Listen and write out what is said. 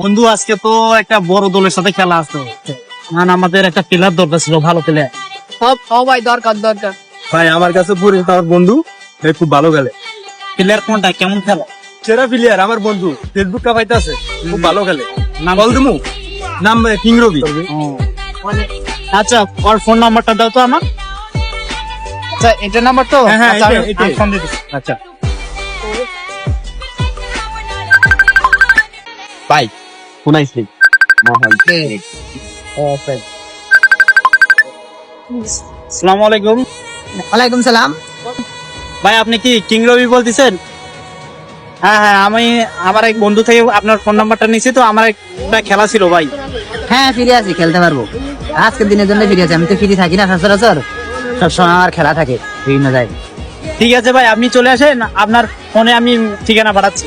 বন্ধু আজকে তো একটা বড় দলের সাথে খেলা আছে। মানে আমাদের একটা প্লেয়ার দরকার ছিল ভালো প্লেয়ার ও ভাই দরকার দরকার। ভাই আমার কাছে পরিচিত আমার বন্ধু খুব ভালো খেলে। প্লেয়ার কোনটা? কেমন খেলা? সেরা প্লেয়ার আমার বন্ধু। ফেসবুকটা আছে খুব ভালো খেলে। নাম বল দিমু। নাম কিং রবি আচ্ছা ওর ফোন নাম্বারটা দাও তো আমার। আচ্ছা এটা নাম্বার তো? হ্যাঁ, হ্যাঁ, আচ্ছা, এটাই, দিতেছি। আচ্ছা ভাই। শুনাইছি আসসালামু আলাইকুম ওয়ালাইকুম সালাম। ভাই আপনি কি কিং রবি বলতেছেন? হ্যাঁ হ্যাঁ আমি আমার এক বন্ধু থেকে আপনার ফোন নাম্বারটা নিয়েছি তো আমার একটা খেলা ছিল ভাই। হ্যাঁ ফিরে আছি খেলতে পারব। আজকের দিনের জন্য ফিরে আছি আমি তো ফ্রি থাকি না সচরাচর। সবসময় আমার খেলা থাকে বিভিন্ন জায়গায়। ঠিক আছে ভাই আপনি চলে আসেন আপনার ফোনে আমি ঠিকানা পাঠাচ্ছি।